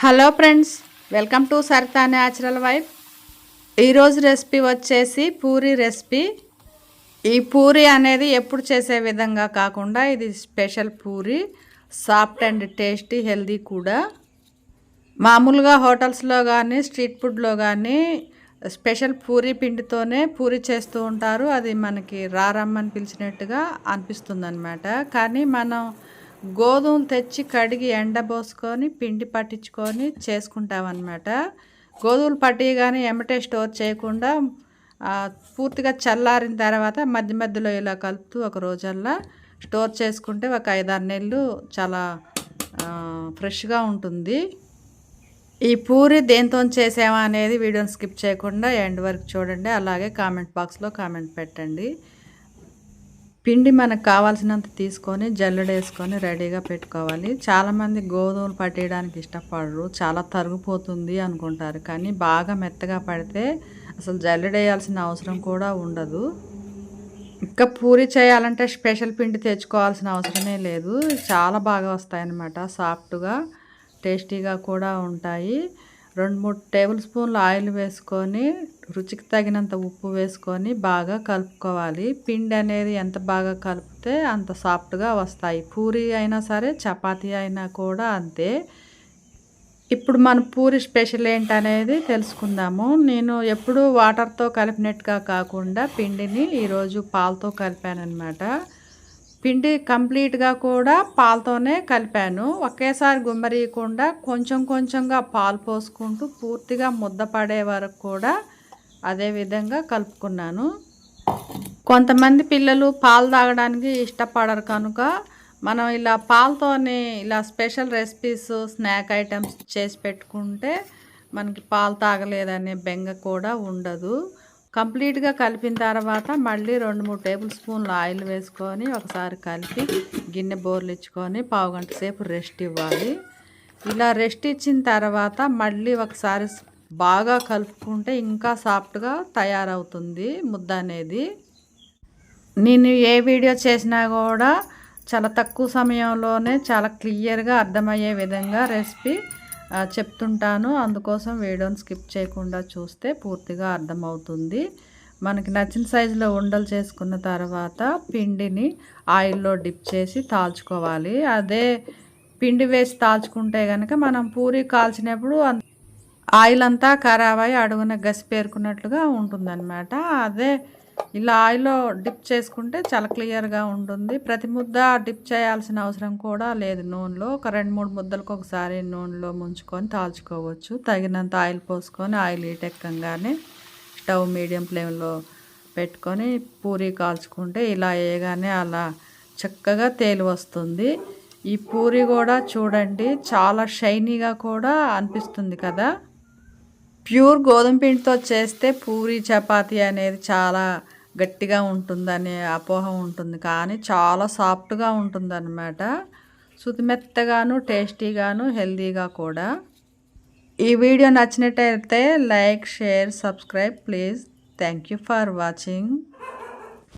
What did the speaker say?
Hello friends welcome to Saritha natural wife. ఈరోజు recipe వచ్చేసి puri recipe. ఈ పూరి అనేది ఎప్పుడు చేసే విధంగా కాకుండా ఇది special puri soft and tasty healthy కూడా. మామూలుగా హోటల్స్లో కానీ స్ట్రీట్ ఫుడ్లో కానీ స్పెషల్ పూరి పిండితోనే పూరి చేస్తూ ఉంటారు. అది మనకి రారమ్మని పిలిచినట్టుగా అనిపిస్తుంది అనమాట కానీ మనం గోధుమ తెచ్చి కడిగి ఎండబోసుకొని పిండి పట్టించుకొని చేసుకుంటామన్నమాట గోధుమలు పట్టి కానీ ఎమ్మటే స్టోర్ చేయకుండా పూర్తిగా చల్లారిన తర్వాత మధ్య మధ్యలో ఇలా కలుపుతూ ఒక రోజల్లా స్టోర్ చేసుకుంటే ఒక ఐదారు నెలలు చాలా ఫ్రెష్గా ఉంటుంది. ఈ పూరి దేంతో చేసామా అనేది వీడియోని స్కిప్ చేయకుండా ఎండ్ వరకు చూడండి. అలాగే కామెంట్ బాక్స్లో కామెంట్ పెట్టండి. పిండి మనకు కావాల్సినంత తీసుకొని జల్లెడ వేసుకొని రెడీగా పెట్టుకోవాలి. చాలామంది గోధుమలు పట్టేయడానికి ఇష్టపడరు. చాలా తరిగిపోతుంది అనుకుంటారు. కానీ బాగా మెత్తగా పడితే అసలు జల్లెడేయాల్సిన అవసరం కూడా ఉండదు. ఇంకా పూరి చేయాలంటే స్పెషల్ పిండి తెచ్చుకోవాల్సిన అవసరమే లేదు. చాలా బాగా వస్తాయన్నమాట. సాఫ్ట్గా టేస్టీగా కూడా ఉంటాయి. రెండు మూడు టేబుల్ స్పూన్లు ఆయిల్ వేసుకొని రుచికి తగినంత ఉప్పు వేసుకొని బాగా కలుపుకోవాలి. పిండి అనేది ఎంత బాగా కలిపితే అంత సాఫ్ట్గా వస్తాయి. పూరి అయినా సరే చపాతీ అయినా కూడా అంతే. ఇప్పుడు మన పూరి స్పెషల్ ఏంటనేది తెలుసుకుందాము. నేను ఎప్పుడు వాటర్తో కలిపినట్టుగా కాకుండా పిండిని ఈరోజు పాలతో కలిపాను అనమాట పిండి కంప్లీట్గా కూడా పాలతోనే కలిపాను. ఒకేసారి గుమ్మరీయకుండా కొంచెం కొంచెంగా పాలు పోసుకుంటూ పూర్తిగా ముద్ద పడే వరకు కూడా అదే విధంగా కలుపుకున్నాను. కొంతమంది పిల్లలు పాలు తాగడానికి ఇష్టపడరు కనుక మనం ఇలా పాలతోనే ఇలా స్పెషల్ రెసిపీస్ స్నాక్ ఐటమ్స్ చేసి పెట్టుకుంటే మనకి పాలు తాగలేదనే బెంగ కూడా ఉండదు. కంప్లీట్గా కలిపిన తర్వాత మళ్ళీ రెండు మూడు టేబుల్ స్పూన్లు ఆయిల్ వేసుకొని ఒకసారి కలిపి గిన్నె బోర్లు ఇచ్చుకొని పావు గంట సేపు రెస్ట్ ఇవ్వాలి. ఇలా రెస్ట్ ఇచ్చిన తర్వాత మళ్ళీ ఒకసారి బాగా కలుపుకుంటే ఇంకా సాఫ్ట్గా తయారవుతుంది ముద్ద అనేది. నేను ఏ వీడియో చేసినా కూడా చాలా తక్కువ సమయంలోనే చాలా క్లియర్గా అర్థమయ్యే విధంగా రెసిపీ చెప్తుంటాను. అందుకోసం వీడియోని స్కిప్ చేయకుండా చూస్తే పూర్తిగా అర్థమవుతుంది. మనకి నచ్చిన సైజులో ఉండలు చేసుకున్న తర్వాత పిండిని ఆయిల్లో డిప్ చేసి తాల్చుకోవాలి. అదే పిండి వేసి తాల్చుకుంటే కనుక మనం పూరి కాల్చినప్పుడు ఆయిల్ అంతా ఖరాబ్ అయ్యి అడుగున గసి పేరుకున్నట్లుగా ఉంటుందన్నమాట. అదే ఇలా ఆయిల్లో డిప్ చేసుకుంటే చాలా క్లియర్గా ఉంటుంది. ప్రతి ముద్ద డిప్ చేయాల్సిన అవసరం కూడా లేదు నూనెలో. ఒక రెండు మూడు ముద్దలకు ఒకసారి నూనెలో ముంచుకొని తాల్చుకోవచ్చు. తగినంత ఆయిల్ పోసుకొని ఆయిల్ ఈటెక్కగానే స్టవ్ మీడియం ఫ్లేమ్లో పెట్టుకొని పూరి కాల్చుకుంటే ఇలా వేయగానే అలా చక్కగా తేలి వస్తుంది. ఈ పూరి కూడా చూడండి చాలా షైనీగా కూడా అనిపిస్తుంది కదా. ప్యూర్ గోధుమ పిండితో చేస్తే పూరి చపాతీ అనేది చాలా గట్టిగా ఉంటుందనే అపోహ ఉంటుంది. కానీ చాలా సాఫ్ట్గా ఉంటుందన్నమాట. సుతిమెత్తగాను టేస్టీగాను హెల్తీగా కూడా. ఈ వీడియో నచ్చినట్టయితే like share subscribe please. Thank you for watching.